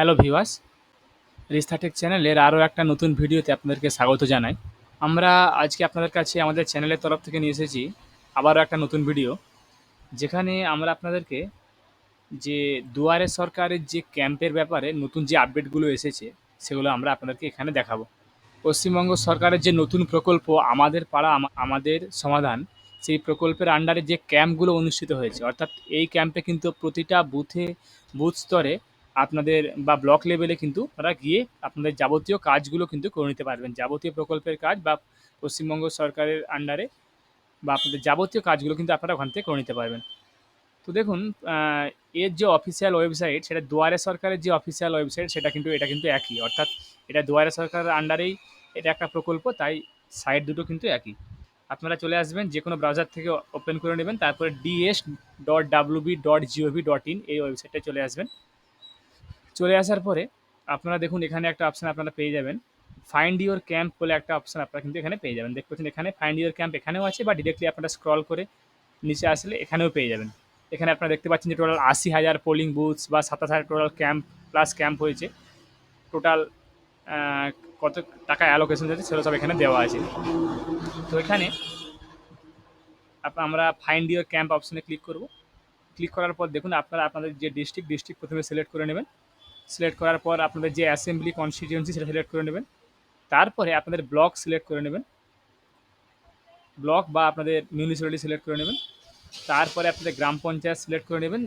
Hello ভিওয়াস রিস্তাটেক চ্যানেলের আরও একটা নতুন ভিডিওতে আপনাদেরকে স্বাগত জানাই। আমরা আজকে আপনাদের কাছে আমাদের চ্যানেলের তরফ থেকে নিয়ে এসেছি আবারও একটা নতুন ভিডিও, যেখানে আমরা আপনাদেরকে যে দুয়ারে সরকারের যে ক্যাম্পের ব্যাপারে নতুন যে আপডেটগুলো এসেছে, সেগুলো আমরা আপনাদেরকে এখানে দেখাবো। পশ্চিমবঙ্গ সরকারের যে নতুন প্রকল্প, আমাদের পাড়া, আমা- আমাদের সমাধান, সেই প্রকল্পের আন্ডারে যে ক্যাম্পগুলো অনুষ্ঠিত হয়েছে, অর্থাৎ এই ক্যাম্পে কিন্তু প্রতিটা বুথে, বুথ স্তরে আপনাদের বা ব্লক লেভেলে কিন্তু আপনারা গিয়ে আপনাদের যাবতীয় কাজগুলো কিন্তু করে নিতে পারবেন। যাবতীয় প্রকল্পের কাজ বা পশ্চিমবঙ্গ সরকারের আন্ডারে বা আপনাদের যাবতীয় কাজগুলো কিন্তু আপনারা ওখান থেকে করে নিতে পারবেন। তো দেখুন এর যে অফিসিয়াল ওয়েবসাইট সেটা দুয়ারে সরকারের যে অফিসিয়াল ওয়েবসাইট সেটা কিন্তু, এটা কিন্তু একই। অর্থাৎ এটা দুয়ারে সরকারের আন্ডারেই এটা একটা প্রকল্প, তাই সাইট দুটো কিন্তু একই। আপনারা চলে আসবেন যে কোনো ব্রাউজার থেকে ওপেন করে নেবেন, তারপরে DS dot WB dot GOV dot in এই ওয়েবসাইটে চলে আসবেন। চলে আসার পরে আপনারা দেখুন, এখানে একটা অপশান আপনারা পেয়ে যাবেন। ফাইন্ড ইওর ক্যাম্প বলে একটা অপশান আপনারা কিন্তু এখানে পেয়ে যাবেন। দেখতে পাচ্ছেন এখানে ফাইন্ড ইওর ক্যাম্প এখানেও আছে বা ডিরেক্টলি আপনারা স্ক্রল করে নিচে আসলে এখানেও পেয়ে যাবেন। এখানে আপনারা দেখতে পাচ্ছেন যে টোটাল আশি হাজার পোলিং বুথস বা সাতাশ হাজার টোটাল ক্যাম্প প্লাস ক্যাম্প হয়েছে। টোটাল কত টাকা অ্যালোকেশন আছে সেগুলো সব এখানে দেওয়া আছে। তো এখানে আমরা ফাইন্ড ইওর ক্যাম্প অপশানে ক্লিক করব। ক্লিক করার পর দেখুন, আপনারা আপনাদের যে ডিস্ট্রিক্ট ডিস্ট্রিক্ট প্রথমে সিলেক্ট করে নেবেন। সিলেক্ট করার পর আপনাদের যে অ্যাসেম্বলি কনস্টিটিউয়েন্সি সেটা সিলেক্ট করে নেবেন। তারপরে আপনাদের ব্লক সিলেক্ট করে নেবেন। ব্লক বা আপনাদের মিউনিসিপ্যালিটি সিলেক্ট করে নেবেন। তারপরে আপনাদের গ্রাম পঞ্চায়েত সিলেক্ট করে নেবেন।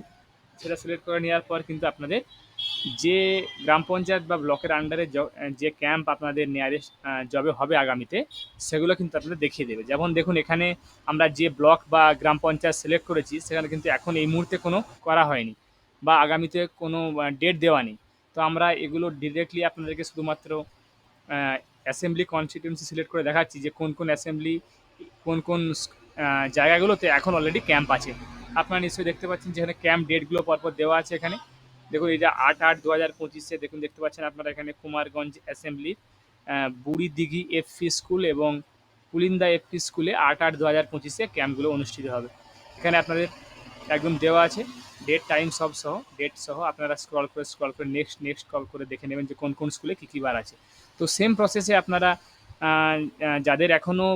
সেটা সিলেক্ট করে নেওয়ার পর কিন্তু আপনাদের যে গ্রাম পঞ্চায়েত বা ব্লকের আন্ডারে যে ক্যাম্প আপনাদের নিয়ারেস্ট জবে হবে আগামীতে, সেগুলো কিন্তু আপনাদের দেখিয়ে দেবে। যেমন দেখুন, এখানে আমরা যে ব্লক বা গ্রাম পঞ্চায়েত সিলেক্ট করেছি, সেখানে কিন্তু এখন এই মুহূর্তে কোনো করা হয়নি বা আগামীতে কোনো ডেট দেওয়া নেই। তো আমরা এগুলো ডিরেক্টলি আপনাদেরকে শুধুমাত্র অ্যাসেম্বলি কনস্টিটিউন্সি সিলেক্ট করে দেখাচ্ছি যে কোন কোন অ্যাসেম্বলি কোন কোন জায়গাগুলোতে এখন অলরেডি ক্যাম্প আছে। আপনারা নিশ্চয়ই দেখতে পাচ্ছেন যেখানে ক্যাম্প ডেটগুলো পরপর দেওয়া আছে এখানে। দেখুন এটা আট আট দু হাজার পঁচিশে দেখুন, দেখতে পাচ্ছেন আপনারা এখানে কুমারগঞ্জ অ্যাসেম্বলির বুড়িদিঘি এফপি স্কুল এবং পুলিন্দা এফপি স্কুলে আট আট দু হাজার পঁচিশে ক্যাম্পগুলো অনুষ্ঠিত হবে। এখানে আপনাদের একদম দেওয়া আছে। ডেট টাইম সব সহ ডেট সহ আপনারা স্ক্রল করে স্ক্রল করে নেক্সট নেক্সট কল করে দেখে নেবেন যে কোন কোন স্কুলে কী কী বার আছে। তো সেম প্রসেসে আপনারা যাদের এখনও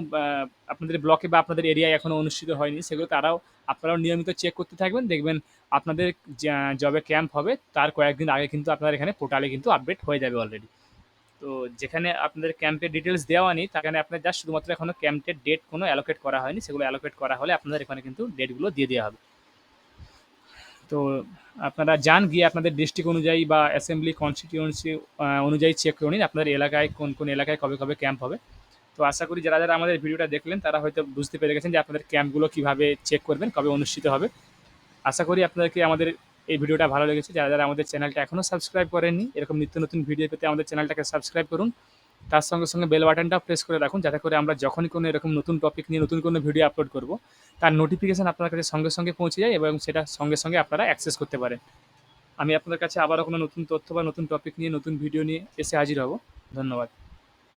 আপনাদের ব্লকে বা আপনাদের এরিয়ায় এখনও অনুষ্ঠিত হয়নি সেগুলো তারাও আপনারাও নিয়মিত চেক করতে থাকবেন, দেখবেন আপনাদের জবে ক্যাম্প হবে, তার কয়েকদিন আগে কিন্তু আপনার এখানে পোর্টালে কিন্তু আপডেট হয়ে যাবে অলরেডি তো যেখানে আপনাদের ক্যাম্পের ডিটেলস দেওয়া নেই সেখানে আপনার জাস্ট শুধুমাত্র এখনও ক্যাম্পের ডেট কোনো অ্যালোকেট করা হয়নি, সেগুলো অ্যালোকেট করা হলে আপনাদের এখানে কিন্তু ডেটগুলো দিয়ে দেওয়া হবে। তো আপনারা যান গিয়ে আপনাদের ডিস্ট্রিক্ট অনুযায়ী বা অ্যাসেম্বলি কনস্টিটিউয়েন্সি অনুযায়ী চেক করে নিন আপনাদের এলাকায় কোন কোন এলাকায় কবে কবে ক্যাম্প হবে। তো আশা করি যারা যারা আমাদের ভিডিওটা দেখলেন, তারা হয়তো বুঝতে পেরে গেছেন যে আপনাদের ক্যাম্পগুলো কীভাবে চেক করবেন, কবে অনুষ্ঠিত হবে। আশা করি আপনাদেরকে আমাদের এই ভিডিওটা ভালো লেগেছে। যারা যারা আমাদের চ্যানেলটা এখনও সাবস্ক্রাইব করেননি, এরকম নিত্য নতুন ভিডিও পেতে আমাদের চ্যানেলটাকে সাবস্ক্রাইব করুন। তার সঙ্গে সঙ্গে বেল বাটনটা প্রেস করে রাখুন, যাতে করে আমরা যখনই কোনো এরকম নতুন টপিক নিয়ে, নতুন কোনো ভিডিও আপলোড করব, তার নোটিফিকেশান আপনার কাছে সঙ্গে সঙ্গে পৌঁছে যায় এবং সেটা সঙ্গে সঙ্গে আপনারা অ্যাক্সেস করতে পারেন। আমি আপনাদের কাছে আবারও কোনো নতুন তথ্য বা নতুন টপিক নিয়ে, নতুন ভিডিও নিয়ে এসে হাজির হব। ধন্যবাদ।